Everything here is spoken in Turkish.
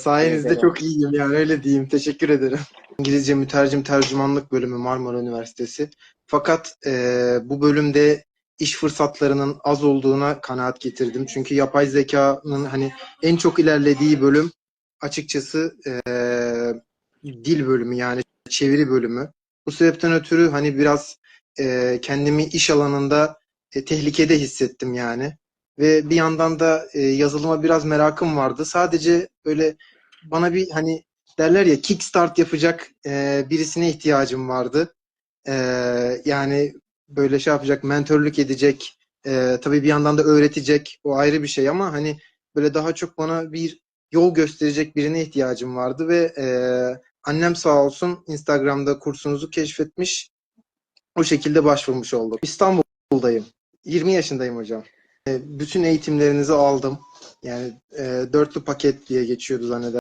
Sayenizde çok iyiyim yani öyle diyeyim. Teşekkür ederim. İngilizce mütercim tercümanlık bölümü Marmara Üniversitesi. Fakat e, bu bölümde iş fırsatlarının az olduğuna kanaat getirdim. Çünkü yapay zekanın hani en çok ilerlediği bölüm açıkçası e, dil bölümü yani çeviri bölümü. Bu sebepten ötürü hani biraz e, kendimi iş alanında e, tehlikede hissettim yani. Ve bir yandan da e, yazılıma biraz merakım vardı. Sadece böyle bana bir hani derler ya kickstart yapacak e, birisine ihtiyacım vardı. E, yani böyle şey yapacak, mentörlük edecek, e, tabii bir yandan da öğretecek. O ayrı bir şey ama hani böyle daha çok bana bir yol gösterecek birine ihtiyacım vardı ve e, annem sağ olsun Instagram'da kursunuzu keşfetmiş. O şekilde başvurmuş oldum. İstanbul'dayım. 20 yaşındayım hocam. E, bütün eğitimlerinizi aldım. Yani e, dörtlü paket diye geçiyordu zannedersem.